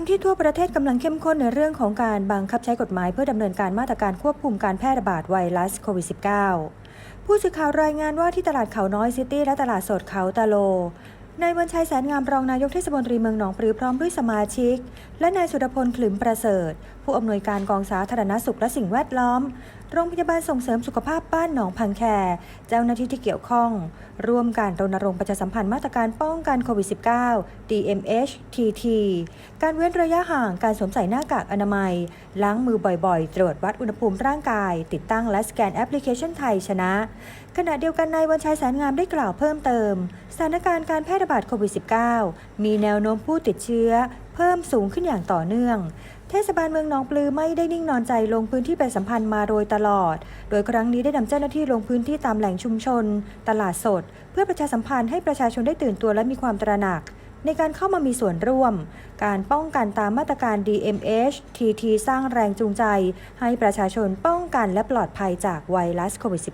ามที่ทั่วประเทศกำลังเข้มข้นในเรื่องของการบังคับใช้กฎหมายเพื่อดำเนินการมาตรการควบคุมการแพร่ระบาดไวรัสโควิด -19 ผู้สื่อข่าวรายงานว่าที่ตลาดเขาน้อยซิตี้และตลาดสดเขาตะโลนายวันชัยแสนงามรองนายกเทศมนตรีเมืองหนองปลือพร้อมด้วยสมาชิก และนายสุรพลขลึมประเสริฐ ผู้อำนวยการกองสาธารณสุขและสิ่งแวดล้อม โรงพยาบาลส่งเสริมสุขภาพบ้านหนองพังแค เจ้าหน้าที่ที่เกี่ยวข้อง ร่วมการรณรงค์ประชาสัมพันธ์มาตรการป้องกันโควิด -19 DMH TT การเว้นระยะห่างการสวมใส่หน้ากากอนามัย ล้างมือบ่อยๆ ตรวจวัดอุณหภูมิร่างกาย ติดตั้งและสแกนแอปพลิเคชันไทยชนะ ขณะเดียวกันนายวันชัยแสนงามได้กล่าวเพิ่มเติม สถานการณ์การแพร่ระบาดโควิด -19 มีแนวโน้มผู้ติดเชื้อ เพิ่มสูงขึ้นอย่างต่อเนื่อง เทศบาลเมืองหนองปลือไม่ได้นิ่งนอนใจลงพื้นที่ไปสัมพันธ์มาโดยตลอด โดยครั้งนี้ได้นำเจ้าหน้าที่ลงพื้นที่ตามแหล่งชุมชน ตลาดสด เพื่อประชาสัมพันธ์ให้ประชาชนได้ตื่นตัวและมีความตระหนัก ในการเข้ามามีส่วนร่วม การป้องกันตามมาตรการ DMH TT สร้างแรงจูงใจ ให้ประชาชนป้องกันและปลอดภัยจากไวรัสโควิด -19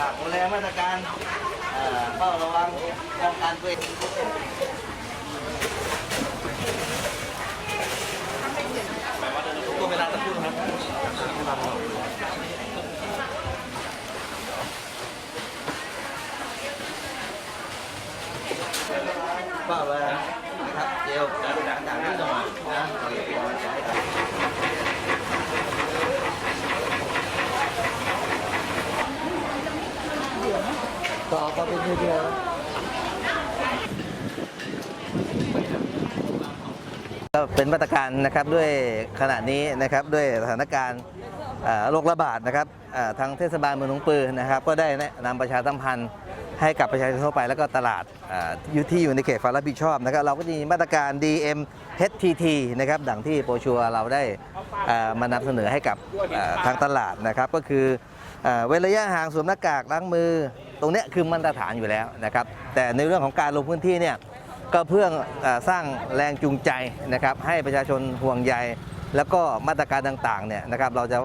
ฝาก ดูแลมาตรการเอ่อเฝ้าระวังป้องกันตัวเองตัวเวลาสักครู่ครับเฝ้าเลยนะครับเจลจากนี้หน่อยนะ ต่อก็เป็นเดียวก็เป็นมาตรการนะครับด้วยขณะนี้นะครับด้วยสถานการณ์โรคระบาดนะครับทางเทศบาลเมืองหนองปือนะครับ ก็ได้นำประชาสัมพันธ์ให้กับประชาชนทั่วไปแล้วก็ตลาดอยู่ที่อยู่ในเขตความรับผิดชอบนะครับเราก็มีมาตรการ DM HTT นะครับดังที่โปรชัวเราได้มานำเสนอให้กับทางตลาดนะครับ ก็คือเอ่อเว้นระยะห่างสวมหน้ากากล้างมือ ตรงนี้คือมาตรฐานอยู่แล้วนะครับ แต่ในเรื่องของการลงพื้นที่เนี่ยก็เพื่ออสร้างแรงจูงใจนะครับ ให้ประชาชนห่วงใยแล้วก็มาตรการต่างๆเนี่ยนะครับ เราจะ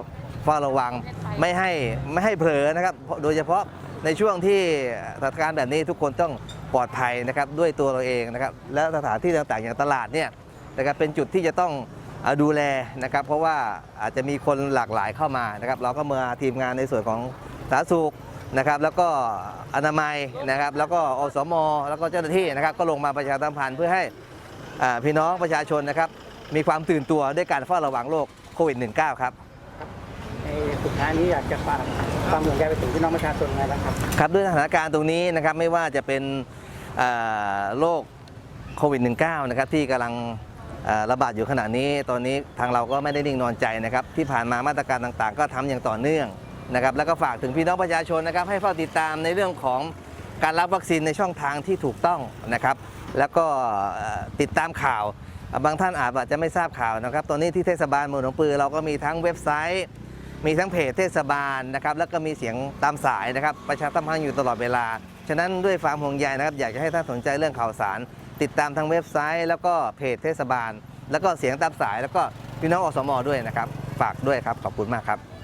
เฝ้าระวังไม่ให้ไม่ให้เผลอนะครับ โดยเฉพาะในช่วงที่สถานการณ์แบบนี้ทุกคนต้องปลอดภัยนะครับด้วยตัวเราเองนะครับ และสถานที่ต่างๆอย่างตลาดเนี่ยนะครับเป็นจุดที่จะต้องเอ่อดูแลนะครับ เพราะว่าอาจจะมีคนหลากหลายเข้ามานะครับ เราก็มาทีมงานในส่วนของสาธารณสุข นะครับแล้วก็อนามัยนะครับแล้วก็อสมแล้วก็เจ้าหน้าที่นะครับก็ลงมาประชาสัมพันธ์เพื่อให้อ่าพี่น้องประชาชนนะครับมีความตื่นตัวด้วยการเฝ้าระวังโรคโควิด -19 ครับในสุดท้ายนี้อยากจะฝากความห่วงใยไปถึงพี่น้องประชาชนไงบ้างครับครับด้วยสถานการณ์ตรงนี้นะครับไม่ว่าจะเป็นเอ่อโรคโควิด -19 นะครับที่กำลังเอ่อระบาดอยู่ขณะนี้ ตอนนี้ทางเราก็ไม่ได้นิ่งนอนใจนะครับที่ผ่านมามาตรการต่างๆ ก็ทำอย่างต่อเนื่อง นะครับแล้วก็ฝากถึงพี่น้องประชาชนนะครับให้เฝ้าติดตามในเรื่องของการรับวัคซีนในช่องทางที่ถูกต้องนะครับ แล้วก็ติดตามข่าว บางท่านอาจจะไม่ทราบข่าวนะครับ ตอนนี้ที่เทศบาลเมืองหนองปือ เราก็มีทั้งเว็บไซต์ มีทั้งเพจเทศบาลนะครับ แล้วก็มีเสียงตามสายนะครับ ประชาสัมพันธ์อยู่ตลอดเวลา ฉะนั้นด้วยความห่วงใยนะครับ อยากจะให้ท่านสนใจเรื่องข่าวสาร ติดตามทางเว็บไซต์ แล้วก็เพจเทศบาล แล้วก็เสียงตามสาย แล้วก็พี่น้องอสมด้วยนะครับ ฝากด้วยครับ ขอบคุณมากครับ